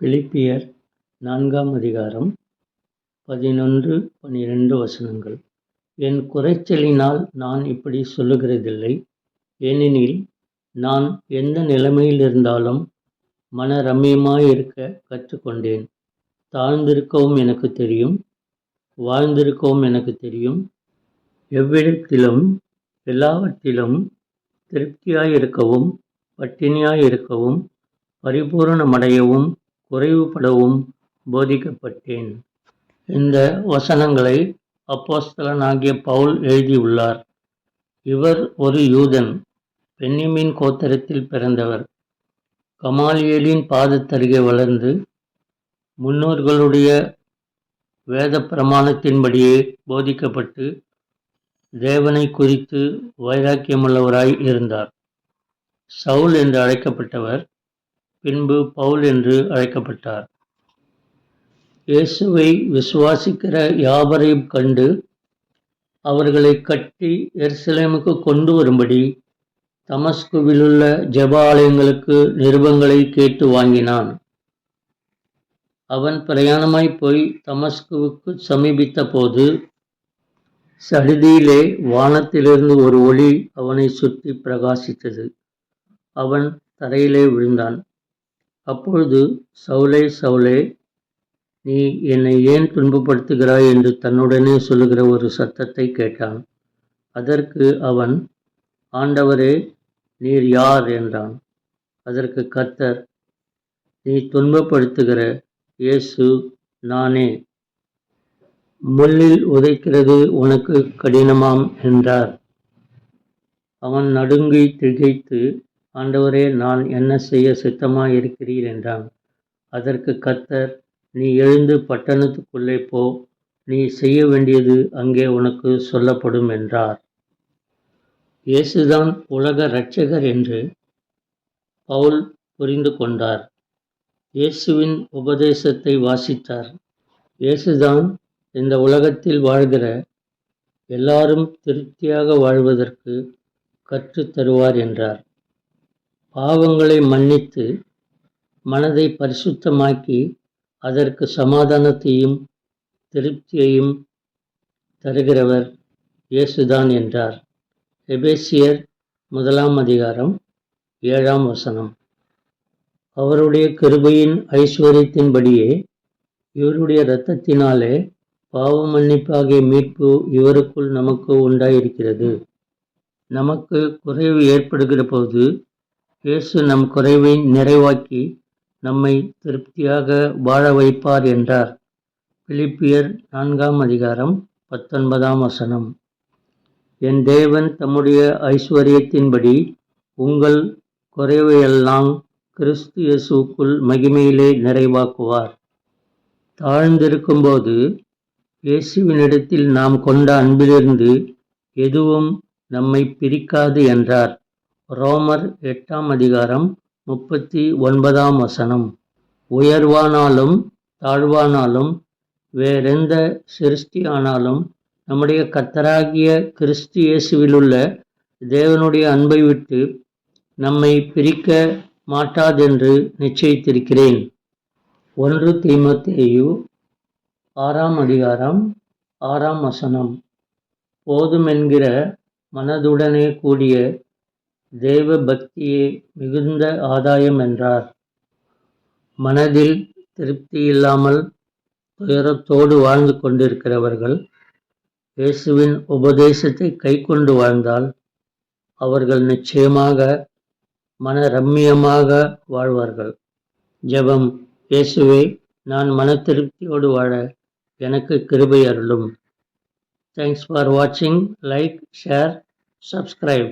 பிலிப்பியர் நான்காம் அதிகாரம் பதினொன்று பனிரெண்டு வசனங்கள். என் குறைச்சலினால் நான் இப்படி சொல்லுகிறதில்லை. ஏனெனில் நான் எந்த நிலைமையில் இருந்தாலும் மன ரம்மியமாயிருக்க கற்றுக்கொண்டேன். தாழ்ந்திருக்கவும் எனக்கு தெரியும். வாழ்ந்திருக்கவும் எனக்கு தெரியும். எவ்விடத்திலும் எல்லாவற்றிலும் திருப்தியாயிருக்கவும் பட்டினியாயிருக்கவும் பரிபூரணமடையவும் குறைவுபடவும் போதிக்கப்பட்டேன். இந்த வசனங்களை அப்போஸ்தலனாகிய பவுல் எழுதியுள்ளார். இவர் ஒரு யூதன் பென்னிமின் கோத்தரத்தில் பிறந்தவர். கமாலியலின் பாதத்தருகே வளர்ந்து முன்னோர்களுடைய வேத பிரமாணத்தின்படியே போதிக்கப்பட்டு தேவனை குறித்து வைராக்கியமுள்ளவராய் இருந்தார். சவுல் என்று அழைக்கப்பட்டவர் பின்பு பவுல் என்று அழைக்கப்பட்டார். இயேசுவை விசுவாசிக்கிற யாவரையும் கண்டு அவர்களை கட்டி எருசலேமுக்கு கொண்டு வரும்படி தமஸ்குவிலுள்ள ஜெப ஆலயங்களுக்கு நிருபங்களை கேட்டு வாங்கினான். அவன் பிரயாணமாய் போய் தமஸ்குவுக்கு சமீபித்த போது சடுதியிலே வானத்திலிருந்து ஒரு ஒளி அவனை சுற்றி பிரகாசித்தது. அவன் தரையிலே விழுந்தான். அப்பொழுது சவுலே சவுலே நீ என்னை ஏன் துன்பப்படுத்துகிறாய்? என்று தன்னுடனே சொல்லுகிற ஒரு சத்தத்தை கேட்டான். அதற்கு அவன் ஆண்டவரே நீர் யார்? என்றான். அதற்கு கத்தர் நீ துன்பப்படுத்துகிற இயேசு நானே. முள்ளில் உதைக்கிறது உனக்கு கடினமாம் என்றார். அவன் நடுங்கி திகைத்து ஆண்டவரே நான் என்ன செய்ய சித்தமாக இருக்கிறீர் என்றான். அதற்கு கத்தர் நீ எழுந்து பட்டணத்துக்குள்ளே போ நீ செய்ய வேண்டியது அங்கே உனக்கு சொல்லப்படும் என்றார். இயேசுதான் உலக இரட்சகர் என்று பவுல் புரிந்து கொண்டார். இயேசுவின் உபதேசத்தை வாசித்தார். இயேசுதான் இந்த உலகத்தில் வாழ்கிற எல்லாரும் திருப்தியாக வாழ்வதற்கு கற்றுத் தருவார் என்றார். பாவங்களை மன்னித்து மனதை பரிசுத்தமாக்கி அதற்கு சமாதானத்தையும் திருப்தியையும் தருகிறவர் இயேசுதான் என்றார். எபேசியர் முதலாம் அதிகாரம் ஏழாம் வசனம். அவருடைய கிருபையின் ஐஸ்வர்யத்தின்படியே இவருடைய இரத்தத்தினாலே பாவ மன்னிப்பாகிய மீட்பு இவருக்குள் நமக்கு உண்டாயிருக்கிறது. நமக்கு குறைவு ஏற்படுகிற போது இயேசு நம் குறைவை நிறைவாக்கி நம்மை திருப்தியாக வாழ வைப்பார் என்றார். பிலிப்பியர் நான்காம் அதிகாரம் பத்தொன்பதாம் வசனம். என் தேவன் தம்முடைய ஐஸ்வர்யத்தின்படி உங்கள் குறைவையெல்லாம் கிறிஸ்து இயேசுக்குள் மகிமையிலே நிறைவாக்குவார். தாழ்ந்திருக்கும்போது இயேசுவினிடத்தில் நாம் கொண்ட அன்பிலிருந்து எதுவும் நம்மை பிரிக்காது என்றார். ரோமர் எட்டாம் அதிகாரம் முப்பத்தி ஒன்பதாம் வசனம். உயர்வானாலும் தாழ்வானாலும் வேறெந்த சிருஷ்டியானாலும் நம்முடைய கத்தராகிய கிறிஸ்து இயேசுவிலுள்ள தேவனுடைய அன்பை விட்டு நம்மை பிரிக்க மாட்டாதென்று நிச்சயித்திருக்கிறேன். ஒன்று தீமத்தேயு ஆறாம் அதிகாரம் ஆறாம் வசனம். போதுமென்கிற மனதுடனே கூடிய தேவ பக்தியே மிகுந்த ஆதாயம் என்றார். மனதில் திருப்தி இல்லாமல் துயரத்தோடு வாழ்ந்து கொண்டிருக்கிறவர்கள் இயேசுவின் உபதேசத்தை கை கொண்டு வாழ்ந்தால் அவர்கள் நிச்சயமாக மன ரம்மியமாக வாழ்வார்கள். ஜெபம் இயேசுவே நான் மன திருப்தியோடு வாழ எனக்கு கிருபை அருளும். தேங்க்ஸ் ஃபார் வாட்சிங் லைக் ஷேர் சப்ஸ்கிரைப்